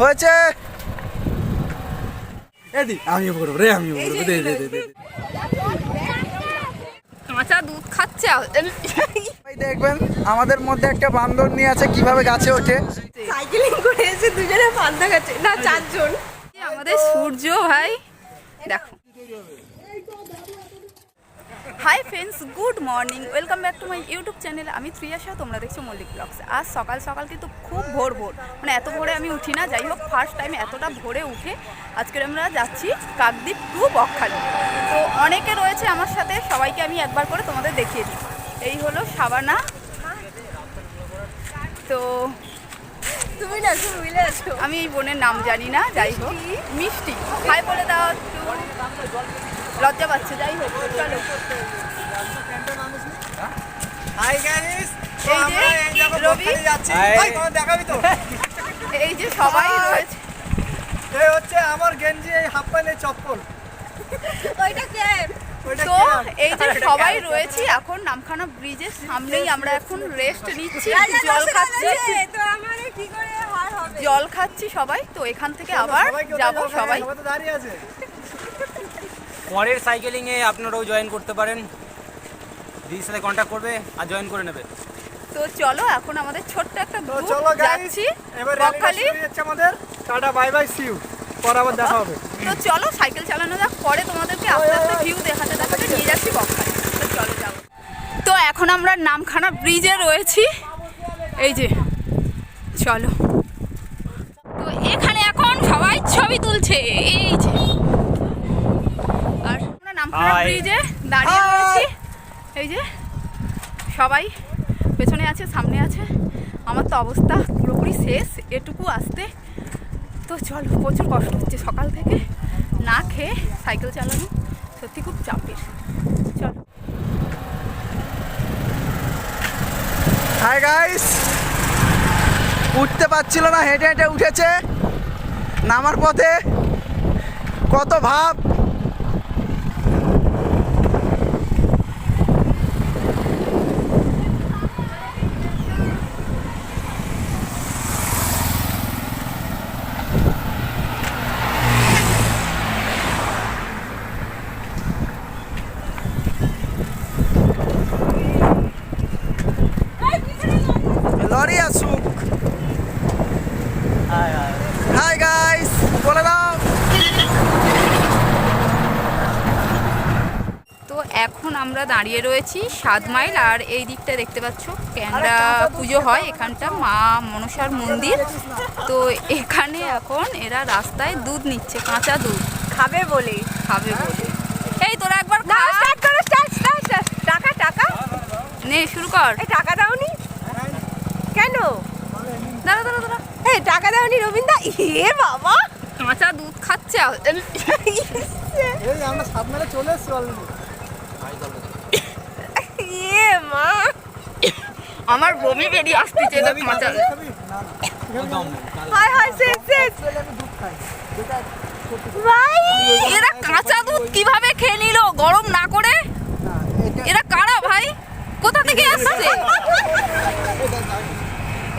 হয়েছে? এদি আমিও পড়ব রে আমিও পড়ব দে দে দে দে কাঁচা দুধ খাচ্ছে ভাই দেখবেন আমাদের মধ্যে একটা বান্দর নিয়ে আছে কীভাবে গাছে ওঠে। সাইকেলিং করে এসে দুজনে বান্দর গাছে না চারজন। আমাদের সূর্য ভাই দেখো। Hi friends good morning welcome back to my YouTube channel আমি ত্রিয়াশা তোমরা দেখছ মল্লিক ব্লগস আজ সকাল সকাল কিন্তু খুব ভোর ভোর। মানে এত ভোরে আমি উঠি না। যাই হোক ফার্স্ট টাইম এতটা ভোরে উঠে আজকে আমরা যাচ্ছি কাকদ্বীপ টু বকখালি। তো অনেকে রয়েছে আমার সাথে সবাইকে আমি একবার করে তোমাদের দেখিয়ে দিই। এই হলো সাবানা। তো তুমি না তুমি মিলে আছো আমি এই বোনের নাম জানি না যাই হোক। মিষ্টি। হাই বলে দাও লজ্জা পাচ্ছে যাই হোক চলো। এই যে রবি? যাচ্ছি। ভাই তোমার দেখাবি তো? এই যে সবাই রয়েছে। এই হচ্ছে আমার গেঞ্জি এই হাফ প্যান্ট এই চপ্পল। ওইটা কে? তো এই যে সবাই রয়েছি এখন নামখানা ব্রিজের সামনেই আমরা এখন রেস্ট নিচ্ছি জল খাচ্ছি। তো আমাদের কি করে হার হবে? জল খাচ্ছি সবাই তো এখান থেকে আবার যাব সবাই। দাঁড়িয়ে আছে। পরের সাইকেলিংয়ে আপনারাও জয়েন করতে পারেন। দিদির সাথে কন্ট্যাক্ট করবে আর জয়েন করে নেবে। তো চলো এখন আমাদের ছোট্ট একটা গ্রুপ চলো যাচ্ছি। এবার বকখালি। হচ্ছে আমাদের। Tata bye bye see you পরে আবার দেখা হবে। তো চলো সাইকেল চালানো যাক। পরে তোমাদেরকে আস্তে আস্তে ভিউ দেখাতে দেখাতে নিয়ে যাচ্ছি বকখালি। তো চলো যাব। তো এখন আমরা নামখানা ব্রিজে রয়েছি। এই যে চলো। তো এখানে এখন সবাই ছবি তুলছে। এই যে। নামখানা ব্রিজে দাঁড়িয়ে. রয়েছি। এই যে সবাই পেছনে আছে সামনে আছে। আমার তো অবস্থা পুরোপুরি শেষ এটুকু আসতে। তো চলো প্রচুর কষ্ট হচ্ছে সকাল থেকে। না খেয়ে সাইকেল চালানো সত্যি খুব চাপের। চলো। হাই গাইস উঠতে পারছিল না হেঁটে হেঁটে উঠেছে। নামার পথে। কত ভাব লরি আসুক হাই গাইস বলে দাও তো এখন আমরা দাঁড়িয়ে রয়েছি সাত মাইল আর এই দিকটা দেখতে পাচ্ছ ক্যান্ডা পুজো হয় এখানটা মা মনসার মন্দির। তো এখানে এখন এরা রাস্তায় দুধ নিচ্ছে কাঁচা দুধ। খাবে বলে। খাবে বলে। এই তোরা একবার না খা। স্টার্ট করো স্টার্ট স্টার্ট টাকা টাকা। নে শুরু কর। এই টাকা দাওনি? কেন? দাঁড়া দাঁড়া দাঁড়া। এই টাকা দাওনি রবীন্দা এ বাবা। কাঁচা দুধ খাচ্ছে আমরা সাত মেলে চলে এসছি অলরেডি এ মা আমার বমি বেরিয়ে আসতেছে এটা কাঁচা হাই হাই শেষ শেষ। ভাই এরা কাঁচা দুধ কীভাবে খেয়ে নিল? গরম না করে? এরা কারা ভাই? কোথা থেকে আসছে?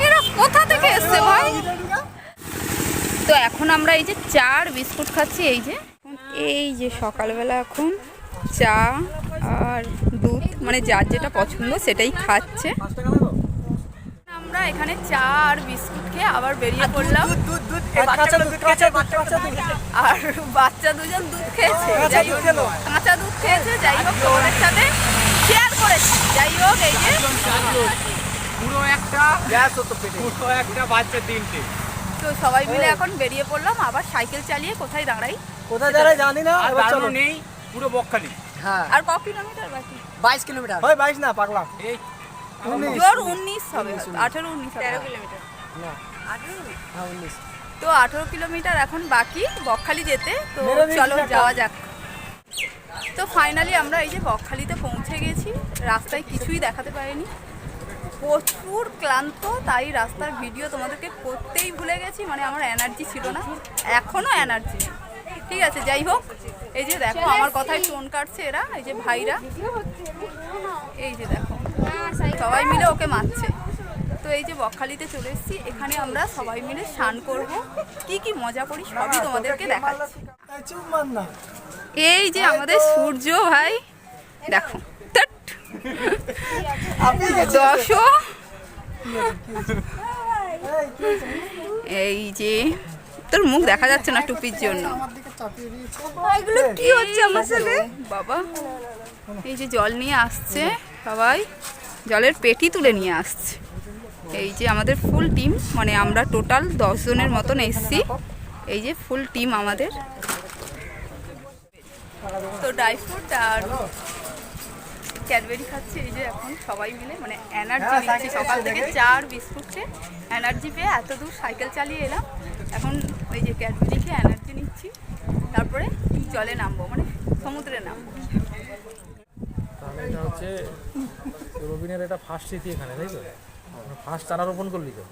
এরা কোথা থেকে এসছে ভাই? তো এখন আমরা এই যে চার বিস্কুট খাচ্ছি এই যে এই যে সকালবেলা এখন চা আর দুধ মানে যার যেটা পছন্দ সেটাই খাচ্ছে। আমরা এখানে চা আর বিস্কুট খেয়ে আবার বেরিয়ে পড়লাম। দুধ দুধ কাঁচা দুধ কাঁচা বাচ্চা বাচ্চা আর বাচ্চা দুজন দুধ খেয়েছে। কাঁচা যাই দুধ খেয়েছে। যাই হোক তোমাদের সাথে শেয়ার করেছি। যাই হোক এই যে পুরো একটা গ্যাস হতো পেটে। পুরো একটা বাচ্চা তিনটে। তো সবাই মিলে এখন বেরিয়ে পড়লাম। আবার সাইকেল চালিয়ে কোথায় দাঁড়াই? কোথায় দাঁড়ায় জানি না আর নেই পুরো বকখালি। হ্যাঁ। আর ক কিলোমিটার বাকি? বাইশ কিলোমিটার। হয় বাইশ না পাগলা। এই উনিশ। জোর উনিশ হবে আঠেরো উনিশ তেরো কিলোমিটার। না। হ্যাঁ উনিশ। তো আঠেরো কিলোমিটার এখন বাকি বকখালি যেতে। তো চলো যাওয়া যাক। তো ফাইনালি আমরা এই যে বকখালিতে পৌঁছে গেছি। রাস্তায় কিছুই দেখাতে পারিনি। প্রচুর ক্লান্ত তাই রাস্তার ভিডিও তোমাদেরকে করতেই ভুলে গেছি। মানে আমার এনার্জি ছিল না। এখনও এনার্জি ঠিক আছে যাই হোক। এই যে দেখো আমার কথায় টোন কাটছে এরা এই যে ভাইরা। এই যে দেখো সবাই মিলে ওকে মারছে। তো এই যে বকখালিতে চলে এসেছি এখানে আমরা সবাই মিলে স্নান করব। কি কি মজা করি সবই তোমাদেরকে দেখাচ্ছি। এই যে আমাদের সূর্য ভাই দেখো। দশ এই যে তোর মুখ দেখা যাচ্ছে না টুপির জন্য। এগুলো কি হচ্ছে আমার সাথে বাবা এই যে জল নিয়ে আসছে সবাই জলের পেটি তুলে নিয়ে আসছে। এই যে আমাদের ফুল টিম মানে আমরা টোটাল দশ জনের মতন এসছি। এই যে ফুল টিম আমাদের। তো ড্রাই ফ্রুট আর ক্যাডবেরি খাচ্ছি এই যে এখন সবাই মিলে মানে এনার্জি নিচ্ছি। সকাল থেকে চার বিস্কুটকে এনার্জি পেয়ে এত দূর সাইকেল চালিয়ে এলাম। এখন ওই যে ক্যাডবেরি খেয়ে এনার্জি নিচ্ছি। তারপরে জলে নামবো মানে সমুদ্রে নামবো। তাহলে এটা হচ্ছে রবিনের এটা ফার্স্ট স্মৃতি এখানে তাই তো? ফার্স্ট চারা রোপণ করলি তো?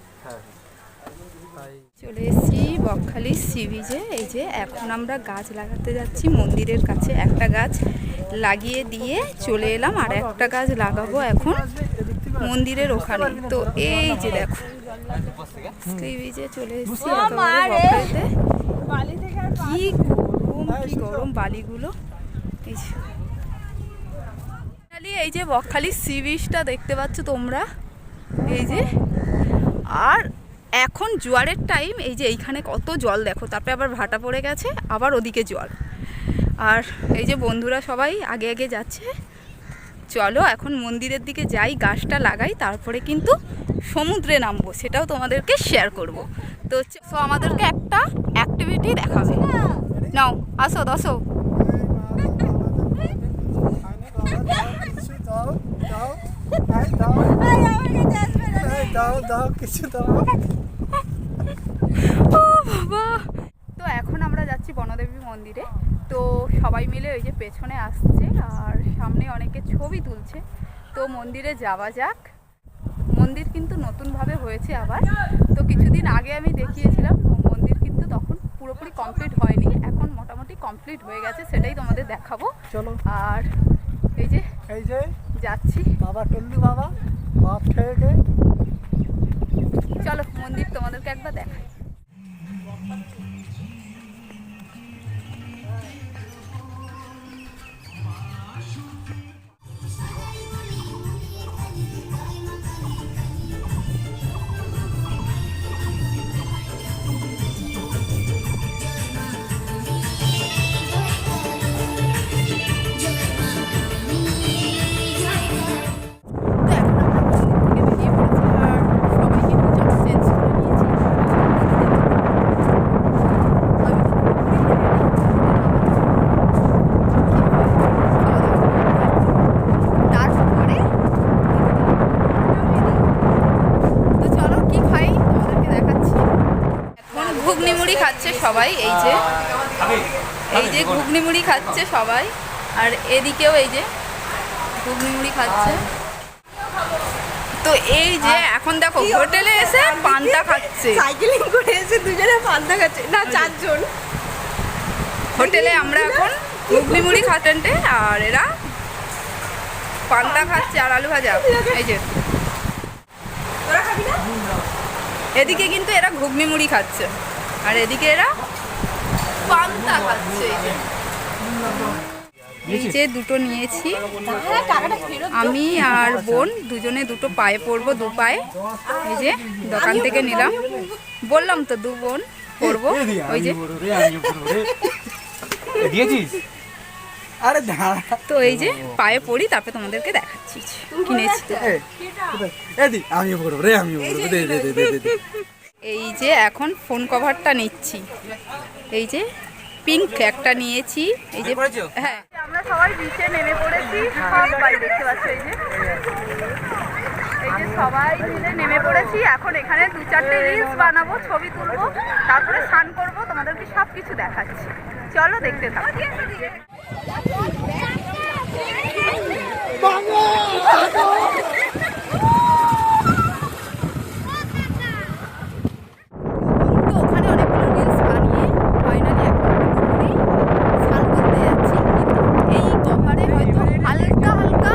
তাই চলে এসেছি বকখালি সি বিচে এই যে এখন আমরা গাছ লাগাতে যাচ্ছি মন্দিরের কাছে একটা গাছ লাগিয়ে দিয়ে চলে এলাম। আর একটা গাছ লাগাবো এখন মন্দিরের ওখানে তো এই যে দেখো সি বিচে চলে এসেছি কি গরম কি গরম বালিগুলো। এই যে। বকখালি সি বিচটা দেখতে পাচ্ছ তোমরা? এই যে। আর এখন জোয়ারের টাইম এই যে এইখানে কত জল দেখো। তারপরে আবার ভাটা পড়ে গেছে আবার ওদিকে জল আর এই যে বন্ধুরা সবাই আগে আগে যাচ্ছে। চলো এখন মন্দিরের দিকে যাই গাছটা লাগাই তারপরে কিন্তু সমুদ্রে নামবো সেটাও তোমাদেরকে শেয়ার করব। তো সো আমাদেরকে একটা অ্যাক্টিভিটি দেখাবে। নাও আসো আসো। ও বাবা। তো এখন আমরা যাচ্ছি বনদেবী মন্দিরে। তো সবাই মিলে ওই যে পেছনে আসছে আর সামনে অনেকে ছবি তুলছে। তো মন্দিরে যাওয়া যাক। মন্দির কিন্তু নতুনভাবে হয়েছে আবার। তো কিছুদিন আগে আমি দেখিয়েছিলাম মন্দির কিন্তু তখন পুরোপুরি কমপ্লিট হয়নি। এখন মোটামুটি কমপ্লিট হয়ে গেছে সেটাই তোমাদের দেখাবো। চলো। আর এই যে এই যে যাচ্ছি। বাবা টুল্লু বাবা বাপ খেয়ে চলো মন্দির তোমাদেরকে একবার দেখাই। সবাই এই যে। এই যে ঘুগনি মুড়ি খাচ্ছে সবাই আর এদিকেও এই যে ঘুগনি মুড়ি খাচ্ছে। তো এই যে এখন দেখো হোটেলে এসে পান্তা খাচ্ছে। সাইকেলিং করে এসে দুজনে পান্তা খাচ্ছে। না চারজন। হোটেলে আমরা এখন ঘুগনি মুড়ি খাটেন্টে আর এরা পান্তা খাচ্ছে আর আলু ভাজা। এই যে। এদিকে কিন্তু এরা ঘুগনি মুড়ি খাচ্ছে। আর এদিকে এরা পান্তা খাচ্ছে এই যে দুটো নিয়েছি হ্যাঁ আমি আর বোন দুজনে দুটো পায়ে পরবো দু পায়ে এই যে দোকান থেকে নিলাম বললাম তো দু বোন পরবো ওই যে দিয়েছিস আরে তো এই যে পায়ে পড়ি তারপরে তোমাদেরকে দেখাচ্ছি কিনেছি আমি পড়ব রে আমি পড়ব দে দে দে দে দে, দে এই যে এখন ফোন কভারটা নিচ্ছি। এই যে পিঙ্ক একটা নিয়েছি। এই যে হ্যাঁ। আমরা সবাই বিচে নেমে পড়েছি। সবাই দেখতে পাচ্ছ এই যে। এই যে সবাই মিলে নেমে পড়েছি। এখন এখানে দু চারটে রিলস বানাবো ছবি তুলবো তারপরে স্নান করব তোমাদেরকে সব কিছু দেখাচ্ছি। চলো দেখতে থাকো ওখানে অনেকগুলো রিলস বানিয়ে ফাইনালি এখন পুরোপুরি স্নান করতে যাচ্ছি কিন্তু এই কভারে হয়তো হালকা হালকা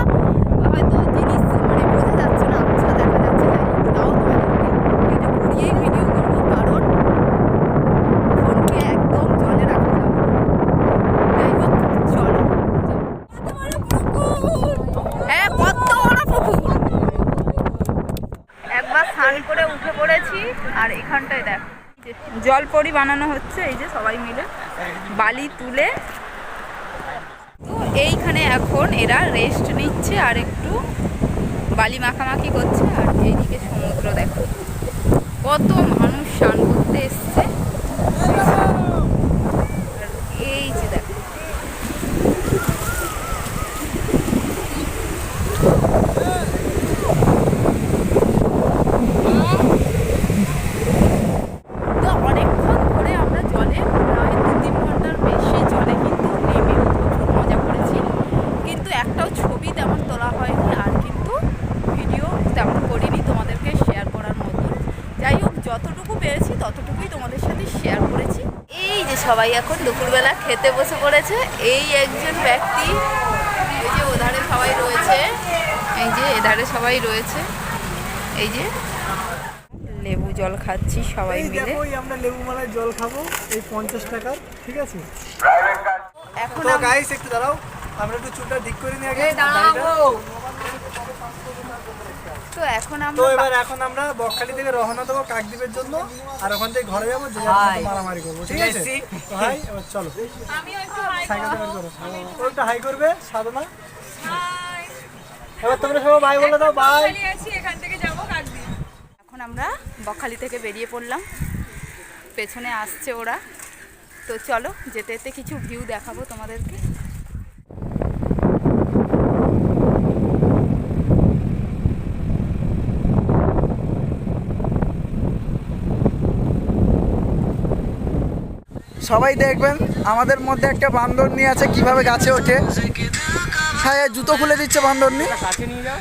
হয়তো জিনিস মানে বোঝা যাচ্ছে না আচ্ছা দেখা যাচ্ছে যাই হোক, তাও তোমাদের আর এখানটায় দেখ। জল পরি বানানো হচ্ছে, এই যে সবাই মিলে বালি তুলে। তো এইখানে এখন এরা রেস্ট নিচ্ছে আর একটু বালি মাখামাখি করছে। আর এইদিকে সমুদ্র দেখো। কত মানুষ স্নান করতে এসছে আর এই যে দেখো তো অনেকক্ষণ ধরে আমরা জলে প্রায় দু তিন ঘণ্টার বেশি জলে কিন্তু নেমে প্রচুর মজা করেছি কিন্তু একটাও ছবি তেমন তোলা হয়নি আর কিন্তু ভিডিও তেমন করিনি তোমাদেরকে শেয়ার করার মতো যাই হোক যতটুকু পেরেছি ততটুকুই তোমাদের সাথে শেয়ার করেছি। এই যে সবাই এখন দুপুরবেলা খেতে বসে পড়েছে এই একজন ব্যক্তি এই যে ওধারে সবাই রয়েছে এই যে এধারে সবাই রয়েছে এই যে লেবু জল খাচ্ছি সবাই মিলে। আমরা লেবু মালায় জল খাব এই পঞ্চাশ টাকার ঠিক আছে? এখন গাইস একটু দাঁড়াও আমরা একটু চুলটা ঠিক করে নিই আগে। তো এখন তো আমরা এবার এখন আমরা বকখালি থেকে রওনা দেবো কাকদ্বীপের জন্য আর ওখান থেকে ঘরে যাব যে মারামারি করব ঠিক আছে? তো হাই এবার চলো। সাইকেল বের করো ও একটু হাই করবে সাধনা। এবার তোমরা সবাই বাই বলে দাও বাই এখন আমরা বকখালি থেকে বেরিয়ে পড়লাম। পেছনে আসছে ওরা। তো চলো যেতে যেতে কিছু ভিউ দেখাবো তোমাদেরকে। সবাই দেখবেন, আমাদের মধ্যে একটা বান্দরনি আছে, কীভাবে গাছে ওঠে। হ্যাঁ জুতো খুলে দিচ্ছে বান্দরনি। নিয়ে যাও।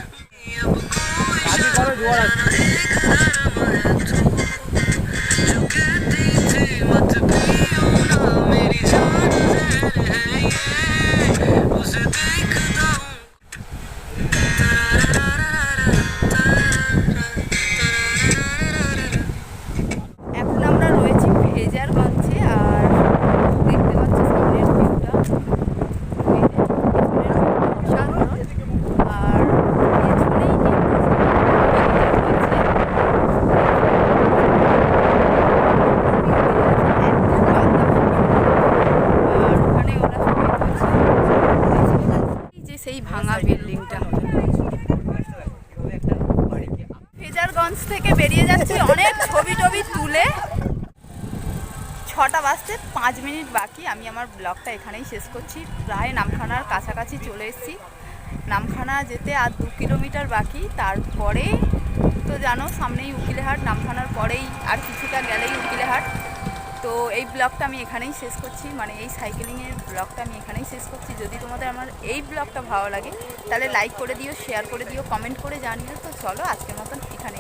ছটা বাজতে পাঁচ মিনিট বাকি। আমি আমার ব্লগটা এখানেই শেষ করছি। প্রায় নামখানার কাছাকাছি চলে এসেছি। নামখানা যেতে আর দু কিলোমিটার বাকি। তারপরে তো জানো, সামনেই উকিলেহাট। নামখানার পরেই আর কিছুটা গেলেই উকিলেহাট। তো এই ব্লগটা আমি এখানেই শেষ করছি। মানে এই সাইকেলিংয়ের ব্লগটা আমি এখানেই শেষ করছি। যদি তোমাদের আমার এই ব্লগটা ভালো লাগে, তাহলে লাইক করে দিও শেয়ার করে দিও কমেন্ট করে জানিও। তো চলো আজকের মতন এখানেই।